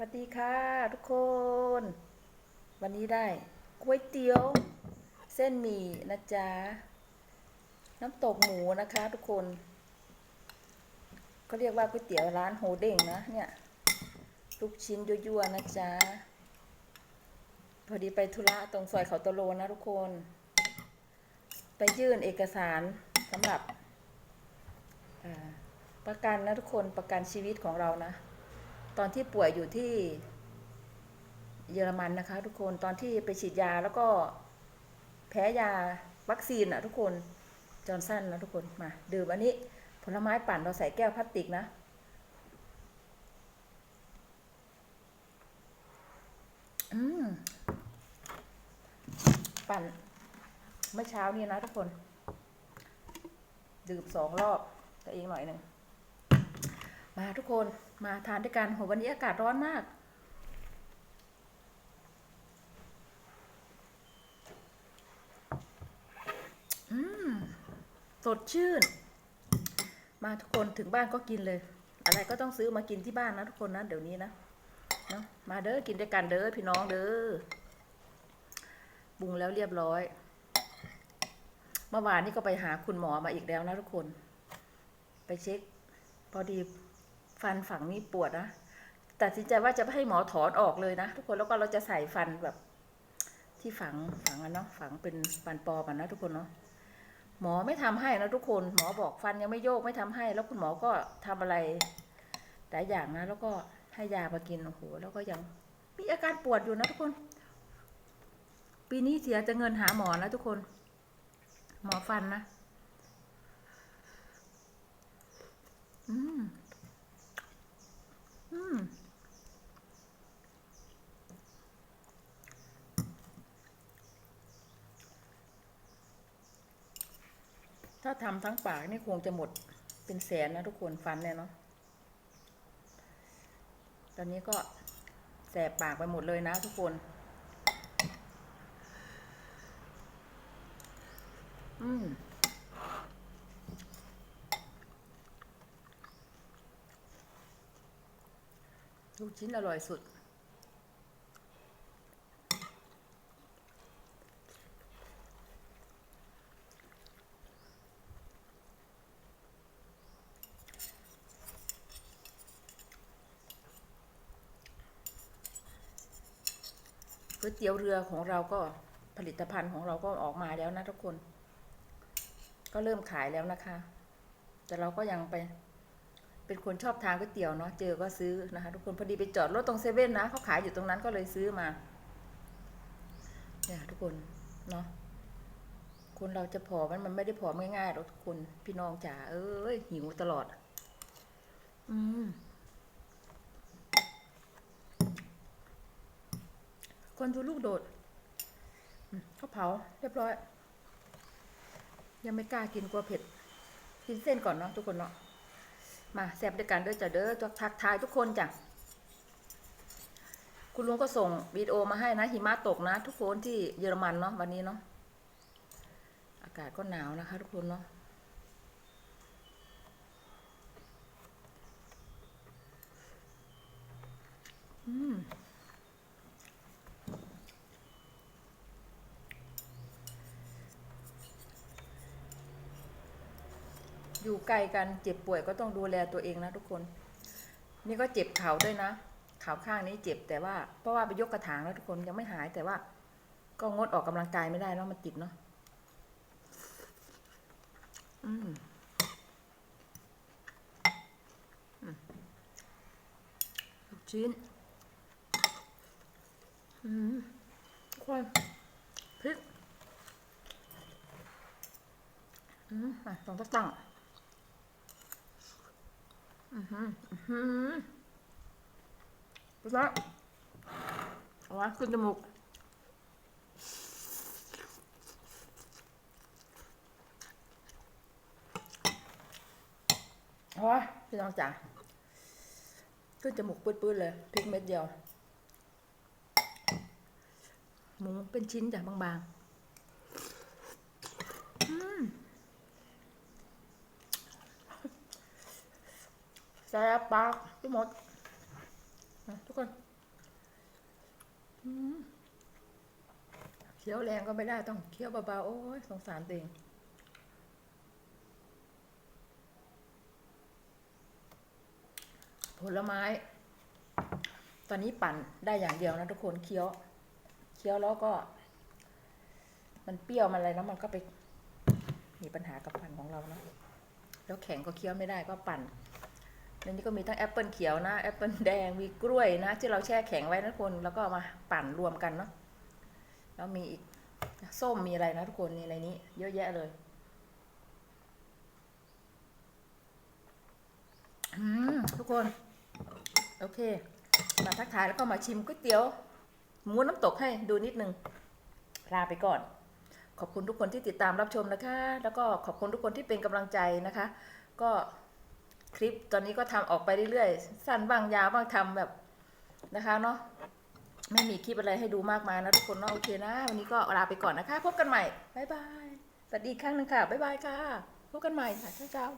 สวัสดีค่ะทุกคน วันนี้ได้ก๋วยเตี๋ยว เส้นหมี่นะจ๊ะ น้ำตกหมูนะคะทุกคนเขาเรียกว่าก๋วยเตี๋ยวร้านโฮเด้งนะเนี่ยลูกชิ้นยั่วๆนะจ๊ะ พอดีไปธุระตรงซอยเขาตะโลนะทุกคน ไปยื่นเอกสารสำหรับประกันนะทุกคนประกันชีวิตของเรานะ ตอนที่ป่วยอยู่ที่เยอรมันนะคะ ทุกคนตอนที่ไปฉีดยาแล้วก็แพ้ยาวัคซีนอะทุกคนจอร์นสันนะทุกคนมาดื่มอันนี้ผลไม้ปั่นเราใส่แก้วพลาสติกนะ อืม ปั่นเมื่อเช้านี้นะทุกคน ดื่มสองรอบตัวเองหน่อยหนึ่ง มาทุกคนมาทานด้วยกันโหวันนี้อากาศร้อนมาก อืม สดชื่น มาทุกคนถึงบ้านก็กินเลย อะไรก็ต้องซื้อมากินที่บ้านนะทุกคนนะเดี๋ยวนี้นะเนาะมาเด้อกินด้วยกันเด้อพี่น้องเด้อปรุงแล้วเรียบร้อย เมื่อวานนี้ก็ไปหาคุณหมอมาอีกแล้วนะทุกคน ไปเช็ค พอดี ฟันฝั่งนี้ปวดนะตัดสินใจว่าจะให้หมอถอนออกเลยนะทุกคนแล้วก็เราจะใส่ฟันแบบ ที่ฝังฝังอะเนาะฝังเป็นฟันปลอมอะนะทุกคนเนาะหมอไม่ทำให้นะทุกคนหมอบอกฟันยังไม่โยกไม่ทำให้ แล้วคุณหมอก็ทำอะไรหลายอย่างนะ แล้วก็ให้ยามากินโอ้โหแล้วก็ยังมีอาการปวดอยู่นะทุกคน ปีนี้เสียจะเงินหาหมอนะทุกคน หมอฟันนะ อืม อืม ถ้าทำทั้งปากนี่คงจะหมดเป็นแสนนะทุกคนฟันเนี่ยเนาะ ตอนนี้ก็แสบปากไปหมดเลยนะทุกคน อืมลูกชิ้นอร่อยสุด ก๋วยเตี๋ยวเรือของเราก็ผลิตภัณฑ์ของเราก็ออกมาแล้วนะทุกคน ก็เริ่มขายแล้วนะคะ แต่เราก็ยังไป เป็นคนชอบทานก๋วยเตี๋ยวเนาะเจอก็ซื้อนะคะ ทุกคนพอดีไปจอดรถตรงเซเว่นนะเขาขายอยู่ตรงนั้นก็เลยซื้อมาเนี่ยทุกคนเนาะคนเราจะผอมมันมันไม่ได้ผอมง่ายๆหรอกทุกคนพี่น้องจ๋าเอ้ยหิวตลอด อืม คนดูลูกโดดอืมข้าวเผาเรียบร้อย ยังไม่กล้ากินกลัวเผ็ด กินเส้นก่อนเนาะทุกคนเนาะมาแซบด้วยกันเด้อจ้ะเด้อจะทักทายทุกคนจ้ะคุณลุงก็ส่งวิดีโอมาให้นะหิมะตกนะ ทุกคนที่เยอรมันเนาะวันนี้เนาะอากาศก็หนาวนะคะ ทุกคนเนาะ อืม อยู่ไกลกันเจ็บป่วยก็ต้องดูแลตัวเองนะทุกคน นี่ก็เจ็บเข่าด้วยนะเข่าข้างนี้เจ็บแต่ว่าเพราะว่าไปยกกระถางแล้วทุกคนยังไม่หายแต่ว่า ก็งดออกกำลังกายไม่ได้เนาะมันติดเนาะอืมลูกชิ้นอืมทุกคนพริกอืมอะต้องตั้ง อือหืออือหือไปแล้วเอาวะขึ้นจมูกเอาวะพี่น้องจ๋าขึ้นจมูกปื้ดๆเลยพริกเม็ดเดียว หมูเป็นชิ้นจ้ะบางๆ อืม แซ่บปากทุกหมดทุกคนเคี้ยวแรงก็ไม่ได้ต้องเคี้ยวเบาๆโอ้ยสงสารตัวเองผลไม้ ตอนนี้ปั่นได้อย่างเดียวนะทุกคนเคี้ยว เคี้ยวแล้วก็ มันเปรี้ยวมันอะไรแล้วมันก็ไป มีปัญหากับฟันของเรานะแล้วแข็งก็เคี้ยวไม่ได้ก็ปั่น ในนี้ก็มีทั้งแอปเปิลเขียวนะแอปเปิลแดงมีกล้วยนะที่เราแช่แข็งไว้นะทุกคนแล้วก็เอามาปั่นรวมกันเนาะแล้วมีอีกส้มมีอะไรนะทุกคนนี่อะไรนี้ เยอะแยะเลยอืมทุกคน โอเค มาทักทายแล้วก็มาชิมก๋วยเตี๋ยวหมูน้ำตกให้ดูนิดนึงลาไปก่อน ขอบคุณทุกคนที่ติดตามรับชมนะคะ แล้วก็ขอบคุณทุกคนที่เป็นกำลังใจนะคะ ก็ คลิปตอนนี้ก็ทำออกไปเรื่อยๆ สั้นบ้างยาวบ้างทำแบบนะคะเนาะไม่มีคลิปอะไรให้ดูมากมายนะทุกคนเนาะโอเคนะ วันนี้ก็ลาไปก่อนนะคะ พบกันใหม่บ๊ายบายสวัสดีครั้งหนึ่งค่ะบ๊ายบายค่ะ พบกันใหม่ค่ะเจ้า